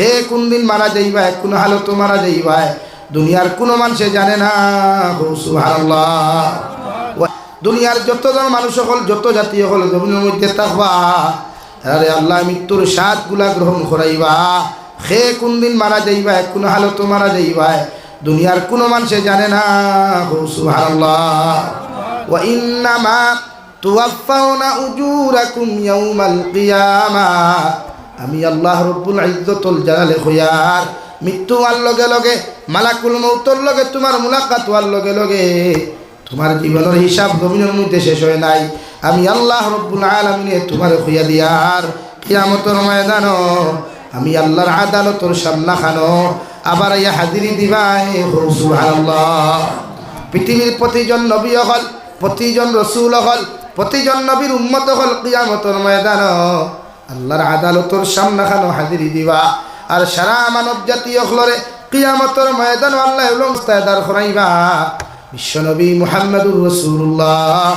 খে কোন দিন মারা যাইবা কোন হালত মারা যাইবা দুনিয়ার কোনো মানুষে জানে না। দুনিয়ার যতজন মানুষ হল, যত জাতি হল, জমিনের মধ্যে থাকবা আরে আল্লাহ, মৃত্যুর সাতগুলা গ্রহণ করাইবা। খে কোন দিন মারা যাইবা কোন হালত মারা যাইবা দুনিয়ার কোনো মানুষে জানে না। সুবহানাল্লাহ। ওয়া ইন্নামা তুওয়াফাউনা উজুরাকুম ইয়াউমাল কিয়ামা। আমি আল্লাহ রব্বুল ইজ্জতুল জালালে খয়ার মৃত্যু হওয়ার লগে লগে, মালাকুল মৌতর লগে, তোমার মুলাকাত হওয়ার লগে লগে, তোমার জীবনের হিসাব জমিনের মধ্যে শেষ হয় নাই। আমি আল্লাহ রব্বুল আলমিনে তোমার খুইয়া দিয়ার। কিয়ামতর ময়দান আমি আল্লাহর আদালতর সামনা খানো আবার ইয়া হাজিরি দিবাই সুবহানাল্লাহ। পৃথিবীর প্রতিজন নবী হল, প্রতিজন রসুল হল, প্রতিজন নবীর উম্মত হল কিয়ামতর ময়দান আল্লাহর আদালতর সামনা খানো হাজিরি দিবা। আর সারা মানব জাতীয় হলরে কিয়ামতর ময়দান আল্লাহ উলমস্তায় দাঁড় করাইবা বিশ্বনবী মুহাম্মদুর রসুল্লাহ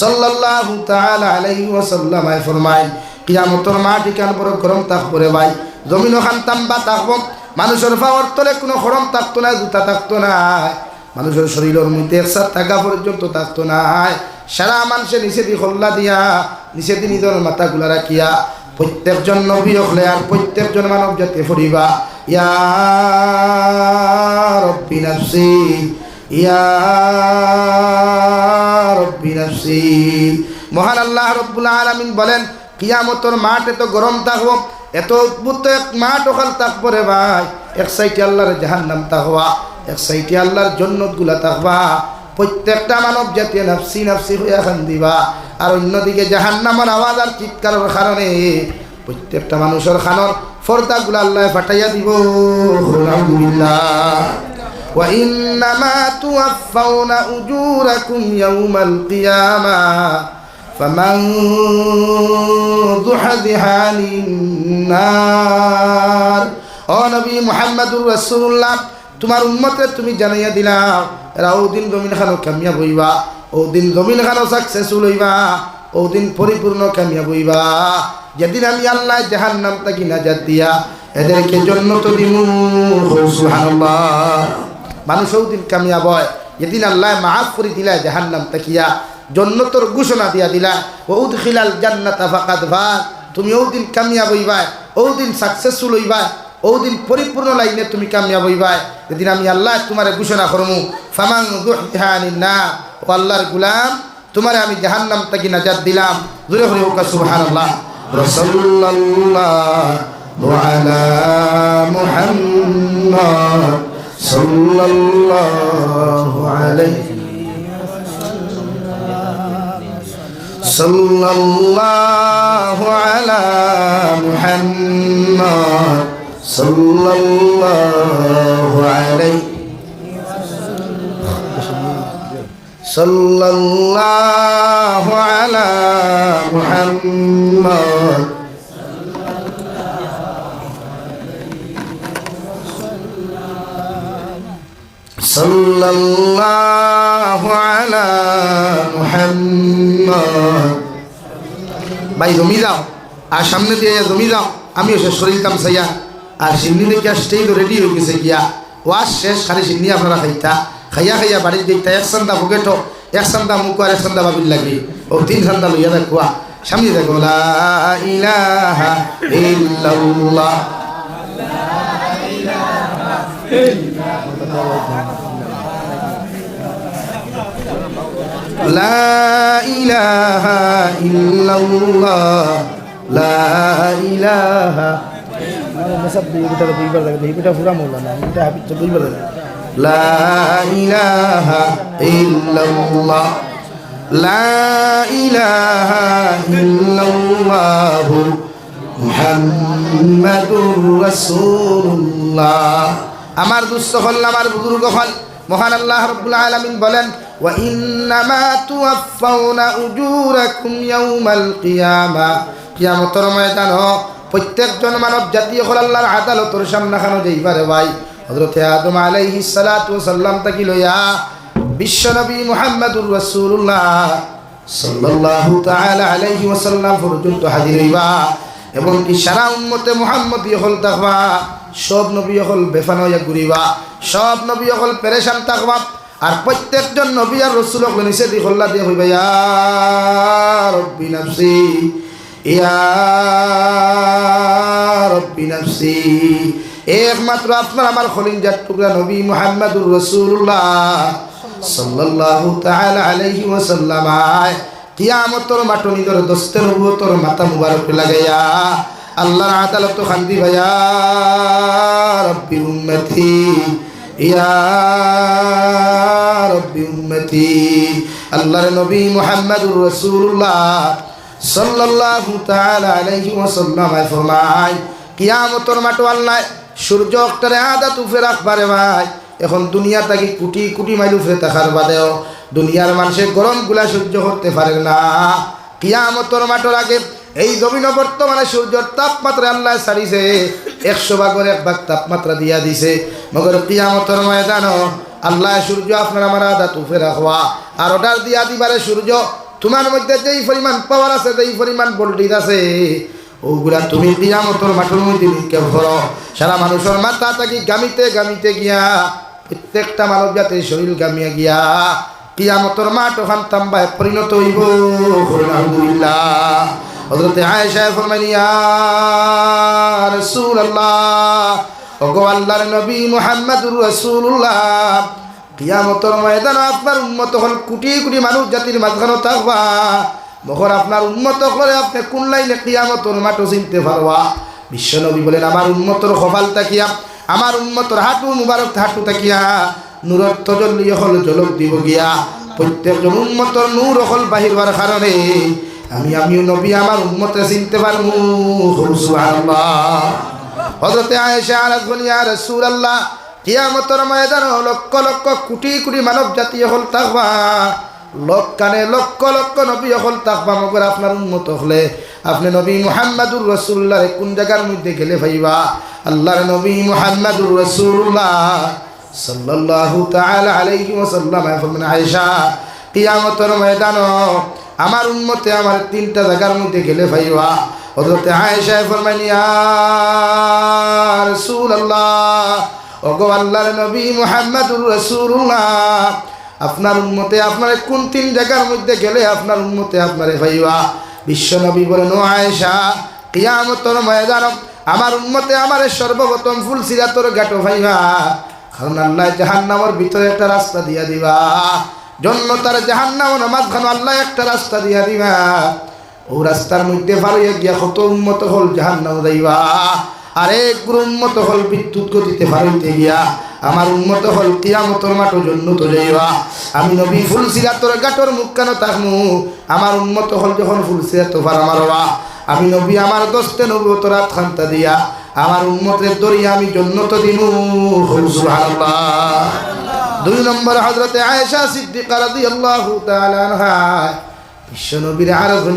সাল্লাল্লাহু তাআলা আলাইহি ওয়াসাল্লাম আয় ফরমায়, কিয়ামতর মাটি কান বড় গরম তাক করে ভাই জমিন খান তাম্বা তাকব মানুষের পাওয়ার তলে কোনো গরম থাকতো না, জুতা থাকতো না। মানুষের শরীরের মধ্যে একসাথ থাকা পর্যন্ত থাকতো না। সারা মানুষের নিচে দি হল্লা দিয়া নিচে দি নিজের মাথাগুলা রাখিয়া প্রত্যেকজন নবী হলে আর প্রত্যেকজন মানব জাতি ফুরিবা। ইয়া রব্বি নাফসি, ইয়া মহান আল্লাহ রব্বুল আলামিন বলেন, কিয়ামতর মাঠ এত গরম থাকব এত উদ্ভুত এক মাঠ ওখান থাকব ভাই। এক সাইডে আল্লাহর জাহান্নাম থাকবা এক সাইডে আল্লাহর জন্নতগুলা থাকবা প্রত্যেকটা মানব জাতীয় নাফসি নাফসি হইয়া খান দিবা আর অন্যদিকে জাহান্নামের আওয়াজ আর চিৎকারের কারণে প্রত্যেকটা মানুষের খানর ফর্দাগুলো আল্লাহ ফাটাইয়া দিব আলহামদুলিল্লাহ وإنما توفون أجوركم يوم القيامة فمن زحزح عن النار ও নবী মুহাম্মদুর রাসূলুল্লাহ তোমার উম্মতে তুমি জানাইয়া দিলা এরা ও দিন জমিন খানো কামিয়া বইবা ও দিন জমিন খানো সাকসেসফুল হইবা ও দিন পরিপূর্ণ কামিয়া বইবা। যেদিন আমি আল্লাহ জাহান নাম তাকি নাজাত দিয়া, এদেরকে জন্য তো দিমু। মানুষ ও দিন কামিয়াব হয় যেদিন আল্লাহ মাফ করে দিলা জাহান নাম তাকিয়া জন্নতর ঘোষণা দিয়া দিলা ও উদখিলাল জান্নাতা ফাকাদ ভাগ, তুমি ও দিন কামিয়াব হইবা ও দিন সাকসেসফুল হইবা। ও দিন পরিপূর্ণ লাইনে তুমি কামিয়াব হইবা যেদিন আমি আল্লাহ তোমার ঘোষণা করমু ফামাং দুহানিন না ও আল্লাহর গুলাম তোমারে আমি জাহান্নাম তাকি নাজাত দিলাম জুরে হরি হোক সুবহানাল্লাহ রাসূলুল্লাহ আলা মুহাম্মদ সাল্লাল্লাহু আলাইহি صلى الله على محمد صلى الله عليه صلى الله على محمد صلى الله على محمد ভাই জমি যাও আর সামনে দিয়ে জমি যাও আমিও সে শরীর কাম চাইয়া আর সিন্নি দেখি তো রেডি হয়ে গেছে গিয়া। ওয়াশ শেষ, খালি সিন্নি আপনারা খাইতা। খাইয়া খাইয়া বাড়ির দেখতা এক সান্দা বুকেটো এক সান্দা মুখ আর এক সান্দা বাবির লাগে ও তিন সান্দা লইয়া দেখুয়া সামনে দেখো, লা ইলাহা ইল্লাল্লাহ। আমার দুস্থ হল, আমার বুজুর্গ হল। মহান আল্লাহ রাব্বুল আলামিন বলেন, ওয়া ইন্নামা তুওয়াফাউনা উজুরাকুম ইয়াউমাল কিয়ামা। কিয়ামতের ময়দান হোক প্রত্যেকজন মানব জাতি হল আল্লাহর আদালতের সামনে খানো যাইবারে ভাই। হযরতে আদম আলাইহিস সালাতু ওয়াসাল্লাম তাকি লইয়া বিশ্বনবী মুহাম্মদুর রাসূলুল্লাহ সাল্লাল্লাহু তাআলা আলাইহি ওয়াসাল্লাম পর্যন্ত হাজির হইবা এবং কি সারা উন্মতে মোহাম্মদ হল তাকবা সব নবী হল বেফান হইয়া ঘুরিবা, সব নবী হল পেরেশান তাকবা আর প্রত্যেকজন নবী আর রসুল হল নিষেধ হল্লা দিয়ে হইবা, ইয়া রব্বি নাফসি একমাত্র আপনার, আমার খলিঞ্জার টুকরা নবী মোহাম্মদুর রসুল্লাহ আলাইহি ওয়াসাল্লাম আয়। কিয়ামতর মাটনি ধরে দস্তে নবুয়তর মাথা মুবারক লাগাইয়া আল্লাহর আদালত খান্দি ভাইয়া রব্বি উম্মতি, ইয়া রব্বি নবী মুহাম্মদুর রাসূলুল্লাহ তাআলা আলাইহি ওয়াসাল্লাম আয় ফরমায়, কিয়ামতর মাটো আল্লাহ সূর্য অক্টারে আদা তুফে রাখবারে ভাই। এখন দুনিয়া থাকি কোটি কোটি মাইল উফরে থাকার বাদেও দুনিয়ার মানুষের গরমগুলা সহ্য করতে পারে না। কিয়ামতর মাটোর আগে এই জমিন বর্তমানে সূর্যর তাপমাত্রা আল্লাহ ছাড়িছে, একশো ভাগের এক ভাগ তাপমাত্রা দিয়া দিছে। মগর কিয়ামতর ময়দান আল্লাহ সূর্য আপনার আমার আদা তুফে রাখবা। আর অর্ডার দিয়া দিবারে সূর্য তোমার মধ্যে যেই পরিমাণ পাওয়ার আছে, যেই পরিমাণ ভোল্টেজ আছে, ওগুলা তুমি কিয়ামতর মাঠের মধ্যে নিক্ষেপ করো সারা মানুষের মাথা থাকি গামিতে গামিতে গিয়া, প্রত্যেকটা মানব জাতির শরীর গামিয়া গিয়া, কিয়ামতর মাঠ ওখান তাম্বায় পরিণত হইব। হজরতে আয়েশা ফরমাইনি ইয়া রাসূলুল্লাহ, ওগো আল্লাহর নবী মুহাম্মদুর রাসূলুল্লাহ কিয়ামতর ময়দান আপনার উন্মত হল কোটি কোটি মানুষ জাতির মাঝখানে থাকবা। মখন আপনার উন্মত করে আপনি কোন লাইনে কিয়ামতর মাঠও চিনতে পারবা। বিশ্বনবী বলেন, আমার উন্মতর কপাল তাকিয়া, আমার উন্মতর হাঁটু মুবারক হাঁটু তাকিয়া নূরত তজল্লি হল জলক দিব গিয়া। প্রত্যেকজন উন্মতর নূর হল বাহির হওয়ার কারণে আমি, আমিও নবী, আমার উন্মতে চিনতে পারব। হজরতে আয়েশা আলাজ বলিয়া রাসূলুল্লাহ কিয়ামতর ময়দান লক্ষ লক্ষ কোটি কোটি মানব জাতি হল থাকবা লক্ষানে লক্ষ লক্ষ নবী হল থাকবা মগর আপনার উন্মত হলে আপনি নবী মুহাম্মাদুর রসুল্লাহ কোন জায়গার মধ্যে গেলে ভাইবা? আল্লাহর নবী মুহাম্মাদুর রসুল্লাহ সাল্লাল্লাহু তাআলা আলাইহি ওয়াসাল্লাম। ফরমান আয়েশা, কিয়ামতর ময়দান আমার উন্মতে আমার তিনটা জায়গার মধ্যে গেলে ভাইবা। হযরতে আয়েশা ফরমান ইয়া রাসূলুল্লাহ ওগো আল্লাহর নবী মুহাম্মাদুর রাসূলুল্লাহ, আপনার উন্মতে আপনার কোন তিন জায়গার মধ্যে গেলে আপনার উন্মতে আপনারে ভাইবা বিশ্ব নবী বলেন, ও আয়েশা, কিয়ামতর ময়দান, আমার উন্মতে আমার সর্বপ্রথম ফুল সিরাতর গাটো ভাইবা। কারণ আল্লাহ জাহান্নামের ভিতরে একটা রাস্তা দিয়া দিবা। জন্য তার জাহান্নামের মাঝখানে আল্লাহ একটা রাস্তা দিয়া দিবা। ও রাস্তার মধ্যে ফারইয়া গিয়া কত উন্মত হল জাহান্নাম যাইবা। আরে গুরু উন্মত হল বিদ্যুৎ গতিতে ফারইতে গিয়া আমার উন্মত হল কিয়ামতর মাঠো জন্য তো যাইবা। আমি নবী ফুল সিরাতর গাটর মুখ কেন তাকমু আমার উন্মত হল যখন ফুল সিরাত ফার মারবা। আমি নবী আমার দস্তে নবী রাত খান্তা দিয়া আমার উন্মতের দরিয়া আমি জন্নত দিনু সুবহানাল্লাহ। দুই নম্বর হজরতে আয়েশা সিদ্দিকা তাআলা আনহা। বিশ্বনবীর আরাধন।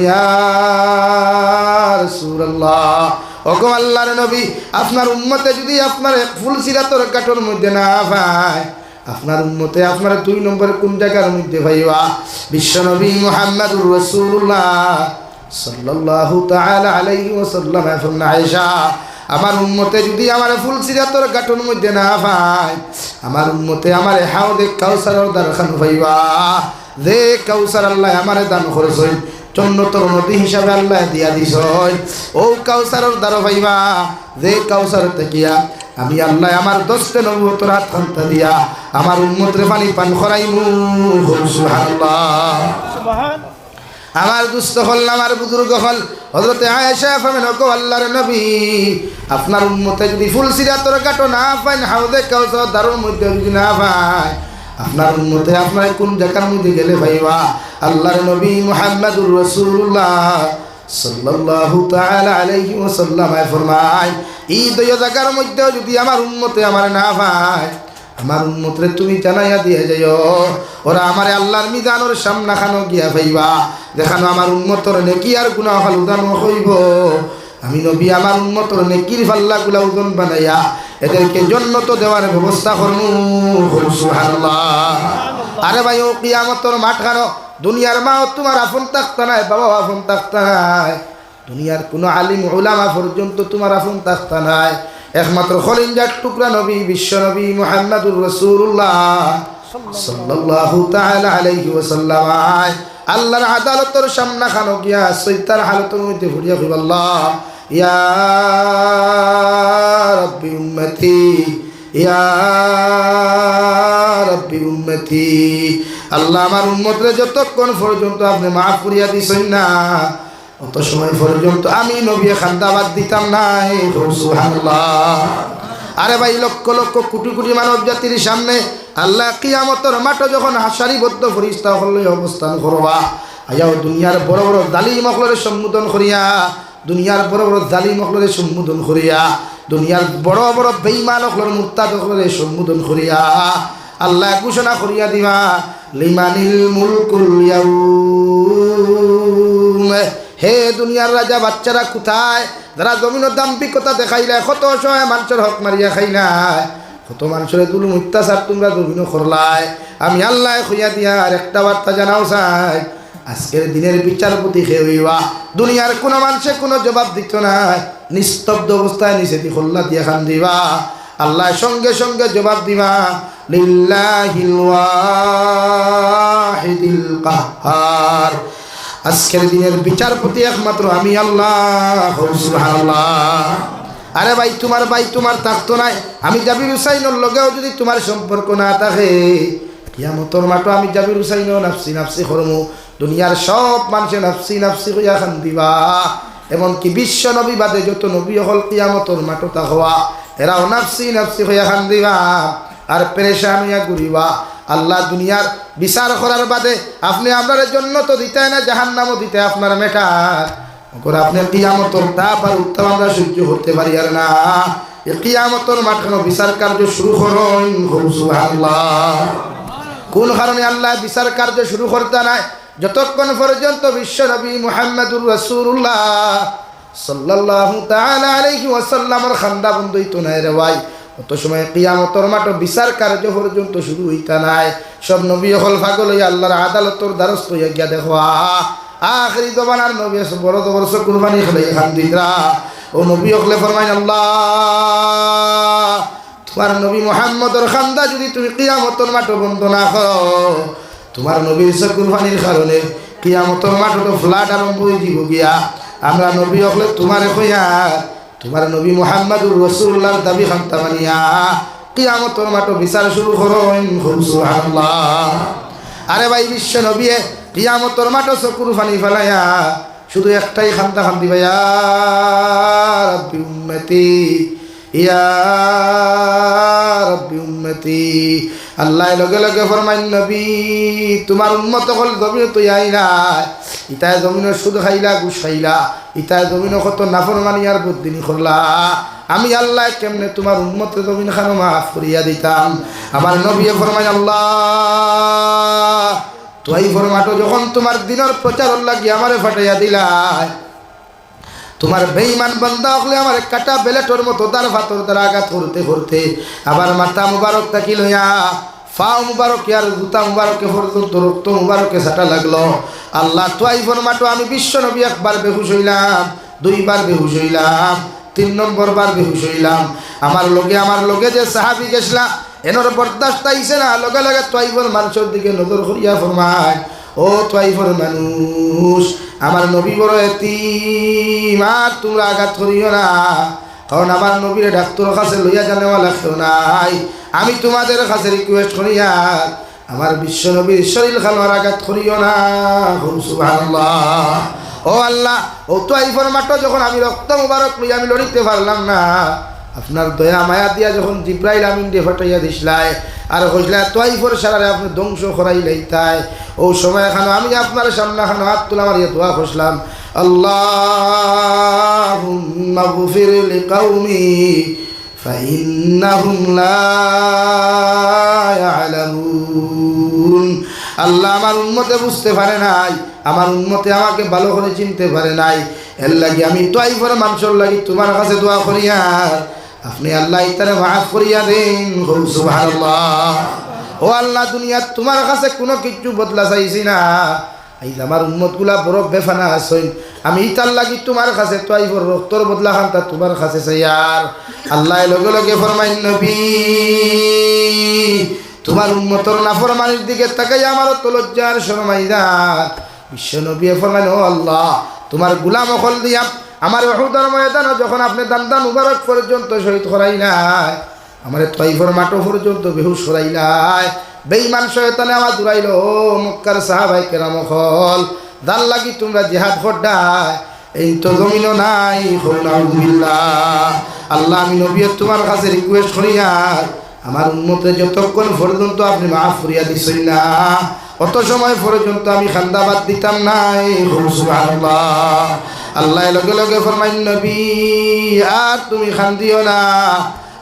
রাসূলুল্লাহ। ওকম আল্লাহর নবী, আপনার উম্মতে যদি আপনার ফুল সিরাতর কাঠর মধ্যে না পায় আপনার উম্মতে আপনার দুই নম্বরে কোন জায়গার মধ্যে ভাইবা বিশ্বনবী মুহাম্মদুর এখন আয়েশা, আমার উন্মতে যদি আমার ফুল সিরাতর গাঠন মধ্যে না পায় আমার উন্মতে আমার হাও হাউদে কাউসারের দ্বারখান ভাইবা যে কাউসার আল্লাহ আমার দান করেছেন চন্নতর নদী হিসাবে আল্লাহ দিয়া দিস। ও কাউসারের দ্বার ভাইবা যে কাউসার তেকিয়া আমি আল্লাহ আমার দশটা নবুতর হাত খান্তা দিয়া আমার উন্মতরে পানি পান করাইমু। সুবহানাল্লাহ। আমার দুস্থ হল, আমার বুজুর্গ হল হজরতে আয়েশা ফামেন গো আল্লাহর নবী। আপনার উন্মতে যদি ফুল সিরাতর কাটো না পাইন হাউদে কাউসার দারুর মধ্যে যদি না পায়, আপনার উন্মতে আপনার কোন জায়গার মধ্যে গেলে ভাইবা আল্লাহর নবী মুহাম্মাদুর রাসূলুল্লাহ সাল্লাল্লাহু তাআলা আলাইহি ওয়াসাল্লাম ফরমায়, এই দুই জায়গার মধ্যে যদি আমার উন্মতে আমার না পায় আমার উন্মতরে তুমি জানাইয়া দিয়ে যাইও। ওরা আমার আল্লাহর মিজানোর সামনা খানো গিয়া ভাইবা। দেখানো আমার উন্মতর নেকি আর গুণা হল উদানো হইব। আমি নবী, আমার উন্মতর নেকির ফাল্লা গুলা ওজন বানাইয়া এদেরকে জন্নত দেওয়ার ব্যবস্থা সুবহানাল্লাহ। আরে ভাই ও কিয়ামতর মাঠ খানো দুনিয়ার মা তোমার আপন থাকতা নাই বাবা আপন থাকতা নাই। দুনিয়ার কোনো আলিম ওলামা পর্যন্ত তোমার আপন তাস্তা নাই। একমাত্র খলিঞ্জার টুকরা নবী, বিশ্ব নবী মোহাম্মদুর রসুল্লাহ আল্লাহ, ইয়া আল্লাহ আমার উম্মতরে যতক্ষণ পর্যন্ত আপনি মাফ করিয়া দিছেন না, অত সময় পর্যন্ত আমি নবী খান্দাবাদ দিতাম নাই আরে ভাই, লক্ষ লক্ষ কোটি কোটি মানব জাতির সামনে আল্লাহ কিয়ামতর মাঠে যখন হাসারিবদ্ধ ফরিস্তা হলে অবস্থান করবা আয়াও দুনিয়ার বড় বড় দালি মখলরে সম্বোধন করিয়া, দুনিয়ার বড় বড় দালি মখলরে সম্বোধন করিয়া, দুনিয়ার বড় বড় বেইমান অখলর মুক্তাদ সম্বোধন করিয়া, আল্লাহ ঘোষণা করিয়া দিবা লিমানিল মুলকুল হে দুনিয়ার রাজা, বাচ্চারা কোথায়? যারা জমিনের দাম্পিকতা দেখাইলে, কত অসহায় মানুষের হক মারিয়া খাইলাই কত মানুষের তুলুম অত্যাচার তোমরা জমিন করলাই। আমি আল্লাহ খুঁয়া দিয়া আর একটা বার্তা জানাও চাই। আজকের দিনের বিচারপতি খে হইবা? দুনিয়ার কোনো মানুষে কোনো জবাব দিত না নিস্তব্ধ অবস্থায় নিষেধি খোল্লা দিয়া খান দিবা আল্লাহ সঙ্গে সঙ্গে জবাব দিবা। লিল্লাহিল ওয়াহিদিল কাহ্হার আজকের দিনের বিচারপতি একমাত্র আমি আল্লাহ, সুবহানাল্লাহ। আরে ভাই, তোমার ভাই, তোমার থাকতো নাই। আমি জাবির হুসাইনের লগেও যদি তোমার সম্পর্ক না থাকে, কিয়ামতর মাটো আমি জাবির হুসাইনও নাফসি নাফসি করমু। দুনিয়ার সব মানুষে নাফসি নাফসি হইয়া খান দিবা এমনকি বিশ্ব নবী বাদে যত নবী হল, কিয়ামতর মাটো তা হওয়া। এরাও নাফসি নাফসি হইয়া খান দিবা আর পেরেশান হইয়া ঘুরিবা আল্লাহ দুনিয়ার বিচার করার বাদে আপনি আপনার জন্য তো দিতে না জাহান নামও দিতে আপনার মেটার করে আপনি কিয়ামতর তাপ আর উত্তাপ আমরা সহ্য করতে পারি আর না। এ কিয়ামতর মাঠানো বিচার কার্য শুরু করুন কোন কারণে আল্লাহ বিচার কার্য শুরু করতে নাই? যতক্ষণ পর্যন্ত বিশ্ব নবী মুহাম্মদুর রসুল্লাহ সাল্লাল্লাহু তাআলা আলাইহি ওয়াসাল্লামের খান্দা বন্ধই তো নাই রে ভাই। অত সময় কিয়ামতর মাঠ বিচার কার্য পর্যন্ত শুরু হইতা নাই। সব নবী হল ফাগল হইয়া আল্লাহর আদালতর দ্বারস্থ হইয়া গিয়া দেখো আখরি জবানার নবী বড় তো বড় কুরবানি হলে এখান ও নবী হলে ফরমাইন, আল্লাহ, তোমার নবী মোহাম্মদর খান্দা যদি তুমি কিয়ামতর মাঠ বন্ধ না করো, তোমার নবীর কুরবানির কারণে কিয়ামতর মাঠ তো ফ্লাট আরম্ভ হয়ে দিব গিয়া। আমরা নবী হলে তোমার কইয়া তোমার নবী মোহাম্মদুর রসুল্লাহর দাবি খান্তা মানিয়া কিয়ামতর মাঠ বিচার শুরু করুন আরে ভাই, বিশ্ব নবী, কিয়ামতর মাঠ চকুর ফানি ফেলাইয়া শুধু একটাই খান্তা খান্তি ভাইয়া ইয়া লগে লগে নবী, তোমার তো আই নাই। ইতায় সুদ খাইলা ইতায় আমি আল্লাহ কেমনে তোমার উন্মত জমিন খানো মাফ করিয়া দিতাম? আমার নবী ফরমাই আল্লাহ, তোই ফরমাটো যখন তোমার দিনের প্রচার লাগি আমারে ফাটাইয়া দিলাই। তোমার বেইমান বন্দা হলে আমার কাটা বেলেটর মতো তার ফাতর তার আঘাত করতে করতে। আবার মাথা মুবারক তাকি লইয়া? ফাও মুবারক আর জুতা মুবারকে পর্যন্ত রক্ত মুবারকে সাটা লাগল। আল্লাহ তো তোয়াই ফরমাটো আমি বিশ্ব নবী একবার বেহুশ হইলাম, দুইবার বেহুশ হইলাম, তিন নম্বর বার বেহুশ হইলাম। আমার লগে আমার লগে যে সাহাবি গেছলা, এনর বরদাস্ত আইছে না? লগে লগে তোয়াইফর মানুষের দিকে নজর করিয়া ফরমায়। ও তোয়াইফর মানুষ, আমার নবী বড় এতিম, আর তোমরা আঘাত করিও না। কারণ আমার নবীর ডাক্তার কাছে লইয়া জানেওয়ালা কেউ নাই। আমি তোমাদের কাছে রিকোয়েস্ট করিয়া আমার বিশ্ব নবীর শরীর খানোয়ার আঘাত করিও না। ও আল্লাহ, ও তো আইফর মাঠ যখন আমি রক্ত মুবারক লইয়া আমি লড়িতে পারলাম না, আপনার দয়া মায়া দিয়া যখন জিব্রাইল আমিন দিয়ে ফাটাইয়া দিসলাই আর হইসলা তোয়াইফর সারারে আপনি ধ্বংস করাই লাইতাই ও সময় খানো আমি আপনার সামনে খানো হাত তুলা মারিয়া দোয়া খুঁজলাম আল্লাহ গফির লিকাউমি فإنهم لا يعلمون আল্লাহ আমার উন্মতে বুঝতে পারে নাই আমার উন্মতে আমাকে ভালো করে চিনতে পারে নাই এর লাগি আমি তোয়াইফর মানুষের লাগি তোমার কাছে দোয়া করিয়া আপনি আল্লাহ ইতারে মাফ করিয়া দেন। ও আল্লাহ দুনিয়া তোমার কাছে কোনো কিছু বদলা চাইছি না। যে আমার উন্মতগুলা বড় বেফানা আসইন আমি ইতার লাগি তোমার কাছে তো আইব, রক্তর বদলা খান তা তোমার কাছে চাইয়ার আল্লাহ লগে লগে ফরমাইন, নবী, তোমার উন্মতর নাফরমানির দিকে তাকাই আমার তো লজ্জার শরমাইদার বিশ্ব নবী ফরমাইন, ও আল্লাহ, তোমার গুলাম অকল দিয়া আমার অহুদার ময়দান যখন আপনি দান্দা মুবারক পর্যন্ত শহীদ করাই নাই, আমার তৈফর মাটো পর্যন্ত বেহুশ সরাই নাই। বেইমান শয়তানে আমার দূরাইল মক্কার সাহাবাই কেরাম অকল দাল লাগি তোমরা জেহাদ করডায় এই তো জমিনও নাই আল্লাহ, আমি নবী তোমার কাছে রিকোয়েস্ট করিয়া আমার উন্মতে যতক্ষণ পর্যন্ত আপনি মাফ করিয়া দিছেন না অত সময় পর্যন্ত আমি খান্দাবাদ দিতাম নাই। আল্লাহ লগে লগে ফরমাইন, নবী, আর তুমি খান্দিও না।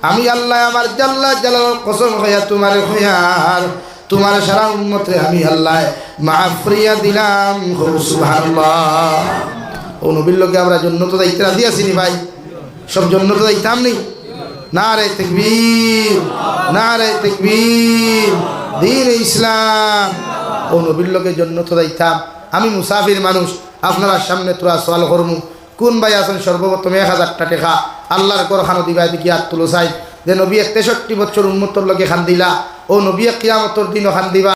আমি আল্লাহ আমার জাল্লা জালাল কসম হইয়া তোমার হইয়ার তোমার সারা উন্মতে আমি আল্লাহ মাফ করিয়া দিলাম। ও নবীর লোকে আমরা জন্য তো দায়িত্ব রাজি আছি নি ভাই। সব জন্য তো দায়িত্বাম নেই না রে তেকবীর না রে তেকবীর। দিন ইসলাম। ও নবীর লোকের জন্য তো দায়িতাম আমি মুসাফির মানুষ, আপনারা সামনে তোরা সোয়াল করমু। কোন ভাই আছেন? সর্বপ্রথম এক হাজারটা টেকা আল্লাহর কর খানো দিবা দেখি আর তুলো চাই যে নবী তেষট্টি বছর উন্মত্তর লোকে খান দিলা। ও নবী কিয়ামতর দিনও খান দিবা।